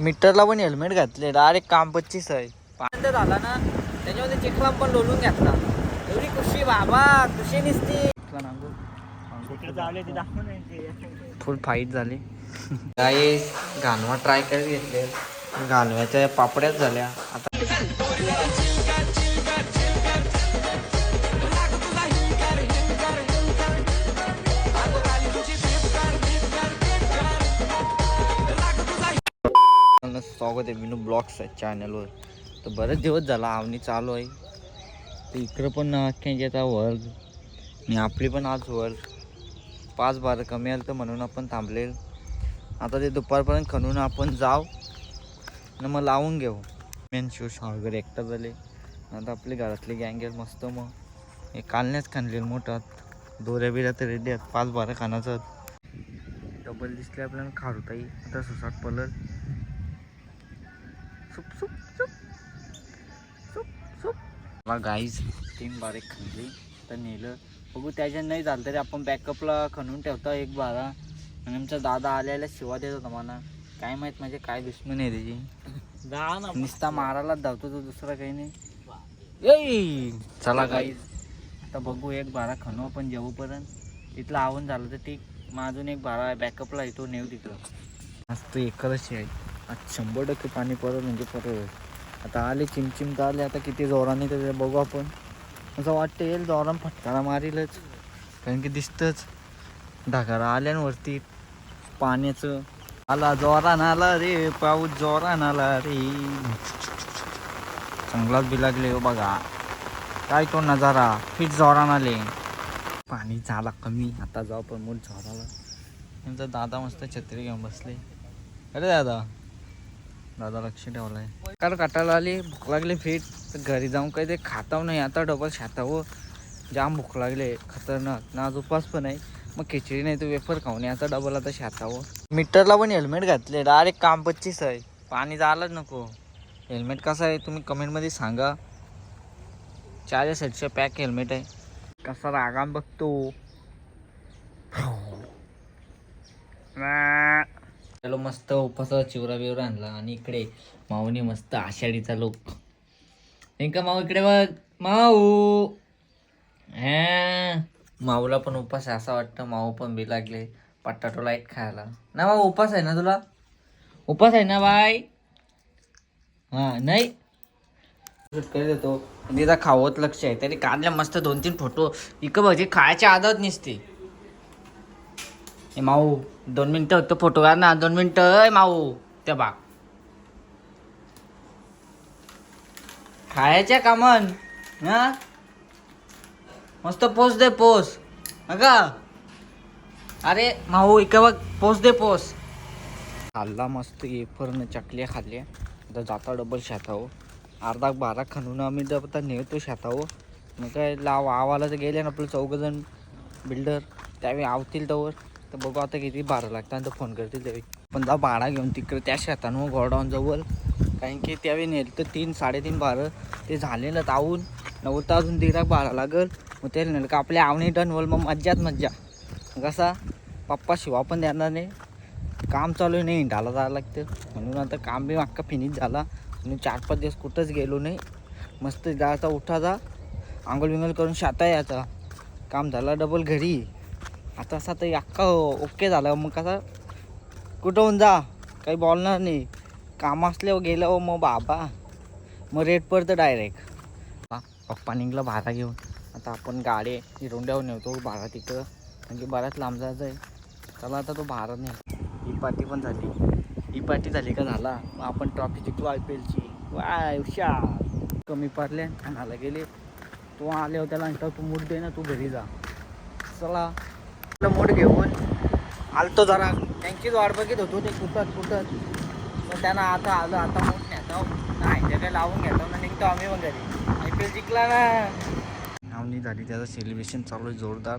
मीटरला पण हेल्मेट घातले डायरेक्ट काम पच्चीस आहे पांड झाला ना त्याच्यामध्ये चिखला पण लोलून घेतला. एवढी खुशी बाबा खुशी निसती फुल फाईट झाली. काही घालवा ट्राय करत घेतले घालव्याच्या पापड्याच झाल्या. आता स्वागत आहे. मिनू ब्लॉग्स आहे चॅनलवर तर बरेच दिवस झाला आवनी चालू आहे. तर इकडं पण अख्ख्यांची वर्ग. आणि आपली पण आज वर्ग. पाच बारा कमी आलं तर म्हणून आपण थांबलेल. आता ते दुपारपर्यंत खणून आपण जाऊ. आणि मग लावून घेऊ. मेन शूज वगैरे एकटा झाले. आता आपली घरातली गँगेल मस्त मग. हे कालनेच खाणले मोठात दोऱ्या बिऱ्या तर रेडी आहेत. पाच बारा खानाचं डबल दिसले आपल्याला खारुताई. आता सुसाट पलर गाईज तीन बारीक खणली. तर नेलं. बघू त्याच्यात नाही झालं तरी आपण बॅकअपला खणून ठेवतो एक बारा. आणि आमचा दादा आल्याला शिवा देत होता मला. काय माहीत म्हणजे काय दुश्मन आहे त्याची. नुसता मारायलाच धावतो तो दुसरा काही नाही. येई चला गाईज आता बघू एक बारा खणू आपण जेवूपर्यंत. तिथलं आवून झालं तर ठीक. मग अजून एक बारा बॅकअपला येतो नेऊ तिकडं. आज तो एकच आहे. आज शंभर टक्के पाणी परत म्हणजे परत. आता आले चिमचिम तर आले आता किती जोराने तर बघू आपण. असं वाटतं येईल जोरान फटकारा मारीलच. कारण की दिसतंच. ढगारा आल्यावरती पाण्याचं. आला जोरान आला रे पाऊस जोरान आला रे. चांगलाच बिलागले हो बघा. काय तो नजारा फिट जोरान आले. पाणी झाला कमी आता जाऊ पण मूल झोराला त्यांचा दादा मस्त छत्री घेऊन बसले. अरे दादा. दादा लक्ष आहे कार काटायला आली भूक लागली फिट. तर घरी जाऊन काही ते खाताव नाही आता डबल शातावं हो. जाम भूक लागले खतरनाक. ना आज उपास पण आहे. मग खिचडी नाही तर वेफर खाऊन आता डबल आता शातावं हो. मीटरला पण हेल्मेट घातले डायरेक्ट काम पच्चीस आहे. पाणी जायलाच नको. हेल्मेट कसं आहे तुम्ही कमेंटमध्ये सांगा. चार सेटचं पॅक हेल्मेट आहे. कसा रागाम बघतो. त्याला मस्त उपासाचा चिवरा बिवरा आणला आणि इकडे माऊने मस्त आषाढीचा लोक. नाही का माऊ इकडे बघ. माऊ. हा. माऊला पण उपास आहे असं वाटतं. माऊ पण बी लागले. पट्टाटो लाइट खायला. ना माऊ उपास आहे ना तुला? उपास आहे ना बाय हा नाही? करी येतो तिचा खावत लक्ष आहे. तरी काढल्या मस्त दोन तीन फोटो इकं बघ खायच्या आदत नसते. ए माऊ दोन मिनटं होतं फोटो काढ ना दोन मिनटं. ए माऊ त्या बा खायच्या कामन हा? मस्त पोच दे पोस. अगा. अरे माऊ इक बघ. पोच दे पोस. खाल्ला मस्त पूर्ण चकल्या खाल्ल्या. आता जाता डबल शेताव हो. अर्धा बारा खणून आम्ही जर आता नेतो शेताव हो. मग काय लाव आवाला तर गेले ना आपलं चौघजण बिल्डर त्यावेळी आवतील तवर. तर बघू आता किती बारा लागतं आणि तर फोन करतील त्यावेळी. पण जा भाडा घेऊन तिकडे त्या शेतानं हो, गोडाऊन जवळ. कारण की त्यावेळी नेलं तर तीन साडेतीन बारं ते झालेलं तावून नव्वद अजून दीड बारा लागल. मग ते नेलं का आपल्या आवणी डनवल मग मज्जाच मज्जा. कसा? पप्पा शिवा पण देणार नाही. काम चालू आहे नाही ढाला जायला लागतं. म्हणून आता काम बी मागका फिनिश झाला. म्हणून चार पाच दिवस कुठंच गेलो नाही. मस्त जायचा उठाचा आंघोळ बिंगोळ करून शाता यायचा काम झाला डबल घरी. आता असं तर अख्खा ओके झालं. मग कसं? कुठं होऊन जा? काही बोलणार नाही. काम असल्यावर गेलं हो मग बाबा. मग रेट पडतं डायरेक्ट पप्पा निघलं भाडा घेऊन. आता आपण गाडी हिरोंड्यावर नेवतो भाडा तिकडं म्हणजे बऱ्याच लांब जायचं आहे. चला आता तो भाडा नाही. ही पार्टी पण झाली. ही पार्टी झाली का झाला? मग आपण ट्रॉफी जिंकलो आय पी एलची वाय उशा कमी पडले ठाण्याला गेले. तू आले होत्या आणि तू मूड दे ना तू घरी जा. चला. आपलं मूड घेऊन आलतो जरा. त्यांचीच वाट बघित होतो ते कुठत कुठत मग त्यांना आता आलं आता मूड नेतो. नाही ते काय लावून घेतो ना निघतो आम्ही पण घरी. आय पी एल जिंकला ना. नावनी झाली त्याचं सेलिब्रेशन चालू आहे जोरदार.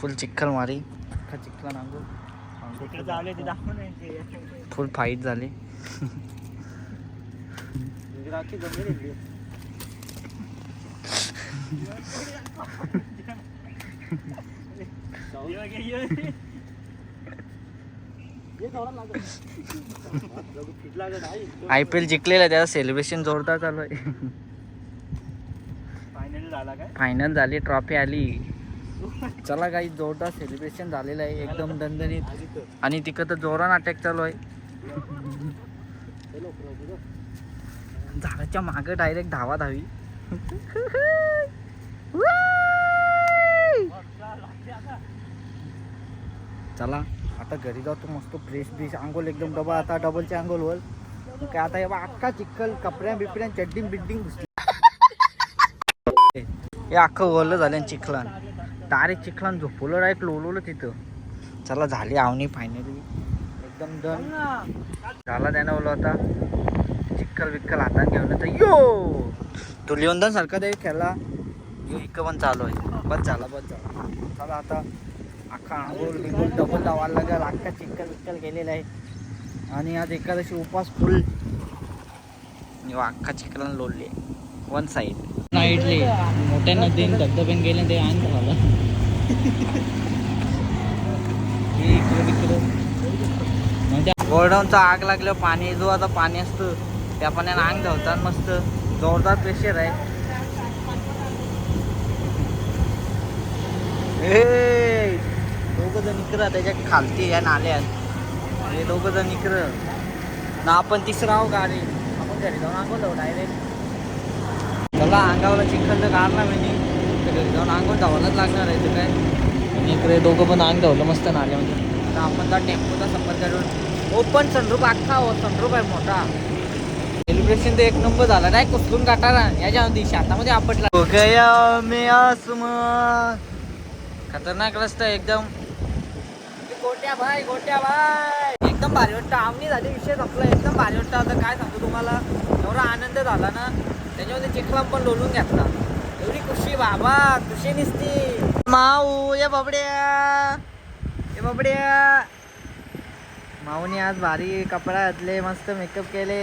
फुल चिखल मारी. अख्खा चिखला नांगू फुल फाईट झाली. आय पी एल जिंकलेलं आहे त्याचं सेलिब्रेशन जोरदार चालू आहे. फायनल झाला काय? फायनल झाली ट्रॉफी आली. चला काही जोरदार सेलिब्रेशन झालेलं आहे एकदम दणदणीत. आणि तिकडं तर जोरान अटॅक चालू आहे. झाडाच्या मागे डायरेक्ट धावा धावी. चला आता घरी जातो मस्त फ्रेश ब्रेश आंघोळ एकदम डबल आता डबलचे होल काय आता हे बा अख्खा चिखल कपड्या बिपड्या चड्डिंग बिड्डिंग घुसली. हे अख्खं ओलं झालं चिखलान. डायरेक्ट चिखलान झोपवलं डायरेक्ट लोलवलं तिथं. चला झाली आवनी फायनली एकदम डन झाला त्यानं ओलं आता. चिखल विक्कल हातात घेऊन तर यो! तो लिओनदन सारखा ते खेळला. यो इकं पण चालू आहे. बस झाला बस झाला. चला आता. अख्खा आंघोळ डबल लावायला लागेल अख्खा चिखल विक्कल केलेला आहे आणि आज एकादशी उपास फुल यो अख्खा चिखलान लोळले. वन साईड नाईटली मोठ्या नदीन धबधब्यान गेले ते अंग झालं हे इकडं तिकडं म्हणजे गोडाऊनचा आग लागल्यावर पाणी जो आता पाणी असतं त्या पाण्यानं अंग धावतात मस्त. जोरदार प्रेशर आहे. ए दोघं जण इकडं त्याच्या खालती या नाल्यात. हे दोघं जण इकडं. ना आपण तिसरा आहो गाडी. आपण घरी जाऊन आंघोळ डायरेक्ट चला अंगावला चिखल काढला मी तर घरी जाऊन अंघोळ धावायलाच लागणार आहे तर काय. आणि इकडे दोघं पण अंग धावलं मस्त नाल्यामध्ये तर आपण त्या टेम्पोचा संपर्क करून. ओपन सनरूप अख्खा हो सनरूप आहे मोठा. सेलिब्रेशन तर एक नंबर झाला नाही कुसलून काटाला याच्यामध्ये शेतामध्ये आपटला. हो खतरनाक रस्ता एकदम. गोट्या भाई गोट्या भाई. एकदम भारी वाटतं. आमनी झाली विषय संपला. एकदम भारी वाटतं. आता काय सांगतो तुम्हाला? एवढा आनंद झाला ना त्याच्यामध्ये चिखलाम पण लोलून घेतला. एवढी खुशी बाबा खुशी निसती माऊ ये बाबड्या. ये बाबड्या. माऊने आज भारी कपडा घातले मस्त मेकअप केले.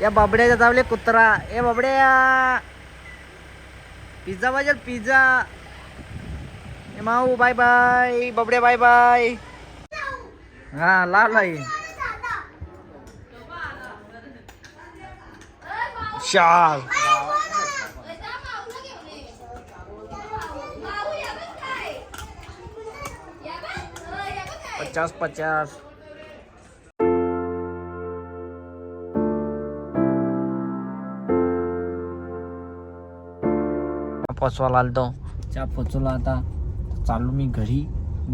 या बाबड्याच्या जावले कुत्रा. ए बाबड्या. पिझ्झा पाहिजे पिझ्झा. ए माऊ बाय बाय बाबड्या बाय बाय हा लाल आहे शाल. पचास पचास. पोचवायला आलतो. चहा पोचवला आता. चालू मी घरी.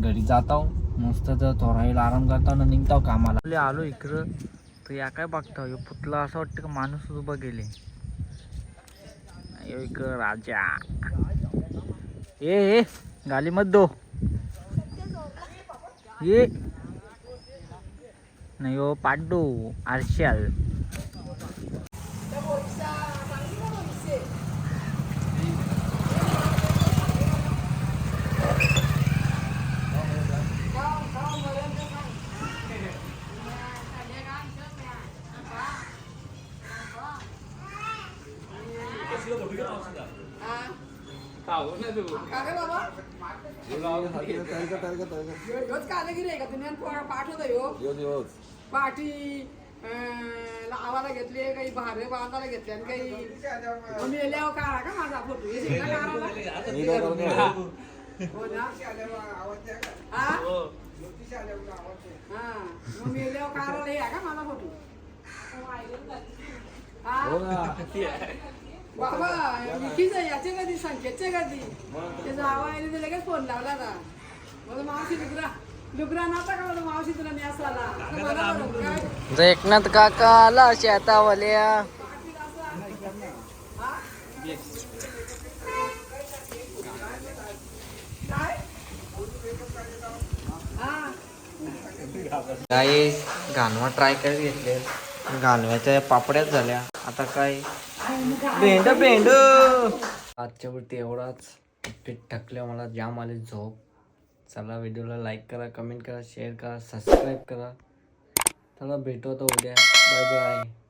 घरी जात आहो मस्त तर थोडा वेळ आराम करताव ना निघताव कामाला. आलो इकडं. तर या काय बघता हे पुतला असं वाटतं का माणूस उभा गेले? ह्यो इकडं राजा. ए ए गाली मत दो. ये. नाही हो पाड्डू आरशाल. पाठवतो पाठी लावायला घेतली काही भारे बांधायला घेतले आणि काही मेल्यावर काढा का माझा फोटो हे काढायला? ना? मग मेल्यावर काढायला हे आहे का माझा फोटो हा? बाबा विकीच याचे कधी संकेतचे कधी? त्याचा आवाज लगेच फोन लावला ना. मला मावशी नव्हता का? मला तुला एकनाथ काका आला शेतावाल्या. काय काही गानवा ट्राय करत घेतले गानव्याच्या पापड्याच झाल्या. आता काय? भेंड भेंड आजच्या वरती एवढाच. पीठ टाकल्या मला जाम आले झोप. चला व्हिडिओला लाईक करा कमेंट करा शेअर करा सबस्क्राईब करा. चला भेटू आता उद्या. Bye bye